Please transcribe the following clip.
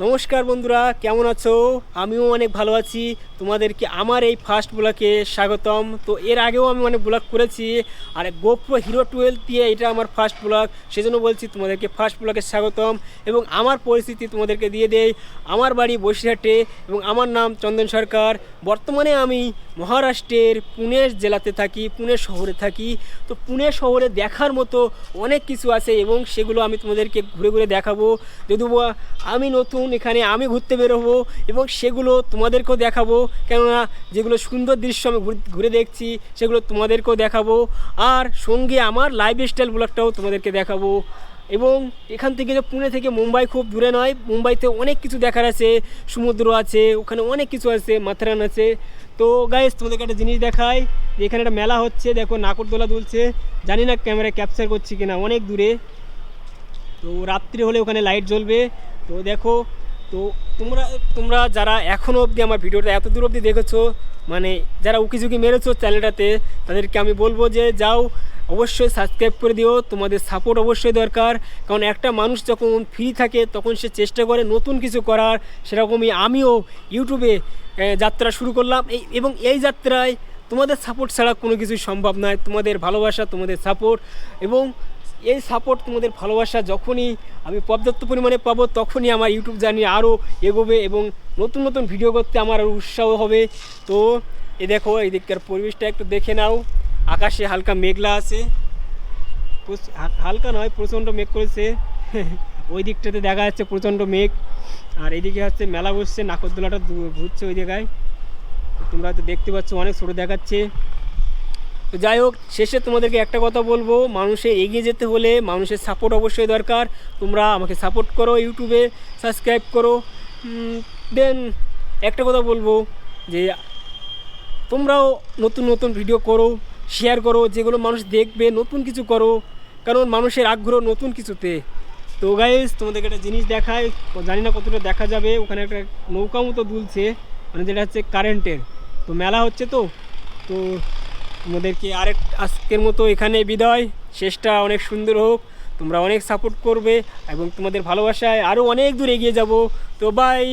নমস্কার বন্ধুরা, কেমন আছো? আমিও অনেক ভালো আছি। তোমাদেরকে আমার এই ফার্স্ট ব্লকে স্বাগতম। তো এর আগেও আমি অনেক ব্লগ করেছি, আর গোপ্রো হিরো টুয়েলভ দিয়ে এটা আমার ফার্স্ট ব্লগ। সেজন্য বলছি তোমাদেরকে ফার্স্ট ব্লকে স্বাগতম এবং আমার পরিস্থিতি তোমাদেরকে দিয়ে দেয় আমার বাড়ি বসিরহাটে এবং আমার নাম চন্দন সরকার। বর্তমানে আমি মহারাষ্ট্রের পুনে জেলাতে থাকি, পুনে শহরে থাকি। তো পুনে শহরে দেখার মতো অনেক কিছু আছে এবং সেগুলো আমি তোমাদেরকে ঘুরে ঘুরে দেখাবো। যদিও আমি নতুন, এখানে আমি ঘুরতে বেরোবো এবং সেগুলো তোমাদেরকেও দেখাবো। কেননা যেগুলো সুন্দর দৃশ্য আমি ঘুরে- ঘুরে দেখছি, সেগুলো তোমাদেরকেও দেখাবো। আর সঙ্গে আমার লাইফ স্টাইল ব্লগটাও তোমাদেরকে দেখাবো। এবং এখান থেকে যে পুনে থেকে মুম্বাই খুব দূরে নয়, মুম্বাইতে অনেক কিছু দেখার আছে। সমুদ্র আছে, ওখানে অনেক কিছু আছে, মাথারান আছে। তো গাইস তোমাদেরকে একটা জিনিস দেখাই, যে এখানে একটা মেলা হচ্ছে, দেখো নাকরদোলা দুলছে। জানি না ক্যামেরায় ক্যাপচার করছি কিনা, অনেক দূরে। তো রাত্রি হলে ওখানে লাইট জ্বলবে। তো দেখো, তো তোমরা তোমরা যারা এখনও অবধি আমার ভিডিওটা এত দূর অবধি দেখেছ মানে যারা উকিঝুঁকি মেরেছো চ্যানেলটাতে তাদেরকে আমি বলব যে যাও অবশ্যই সাবস্ক্রাইব করে দিও। তোমাদের সাপোর্ট অবশ্যই দরকার। কারণ একটা মানুষ যখন ফ্রি থাকে, তখন সে চেষ্টা করে নতুন কিছু করার। সেরকমই আমিও ইউটিউবে যাত্রা শুরু করলাম। এই, এবং এই যাত্রায় তোমাদের সাপোর্ট ছাড়া কোনো কিছু সম্ভব নয়। তোমাদের ভালোবাসা, তোমাদের সাপোর্ট এবং এই সাপোর্ট তোমাদের ভালোবাসা যখনই আমি পর্যাপ্ত পরিমাণে পাবো, তখনই আমার ইউটিউব জার্নি আরও এগোবে এবং নতুন নতুন ভিডিও করতে আমার আরও উৎসাহ হবে। তো এ দেখো, এই দিককার পরিবেশটা একটু দেখে নাও। আকাশে হালকা মেঘলা আছে। হালকা নয়, প্রচণ্ড মেঘ করেছে। ওই দিকটাতে দেখা যাচ্ছে প্রচণ্ড মেঘ। আর এইদিকে হচ্ছে মেলা বসছে নাকরদোলাটা ঘুরছে ওই জায়গায়। তোমরা তো দেখতে পাচ্ছ, অনেক ছোটো দেখাচ্ছে। তো যাই হোক, শেষে তোমাদেরকে একটা কথা বলব মানুষের এগিয়ে যেতে হলে মানুষের সাপোর্ট অবশ্যই দরকার। তোমরা আমাকে সাপোর্ট করো ইউটিউবে সাবস্ক্রাইব করো। দেন একটা কথা বলব যে তোমরাও নতুন নতুন ভিডিও করো। শেয়ার করো, যেগুলো মানুষ দেখবে, নতুন কিছু করো, কারণ মানুষের আগ্রহ নতুন কিছুতে। তো গাইজ তোমাদেরকে একটা জিনিস দেখায় জানি না কতটা দেখা যাবে, ওখানে একটা নৌকা মতো দুলছে মানে যেটা হচ্ছে কারেন্টের তো মেলা হচ্ছে তো তো তোমাদেরকে আরেক, আজকের মতো এখানে বিদায়। শেষটা অনেক সুন্দর হোক, তোমরা অনেক সাপোর্ট করবে, এবং তোমাদের ভালোবাসায় আরও অনেক দূর এগিয়ে যাব। তো বাই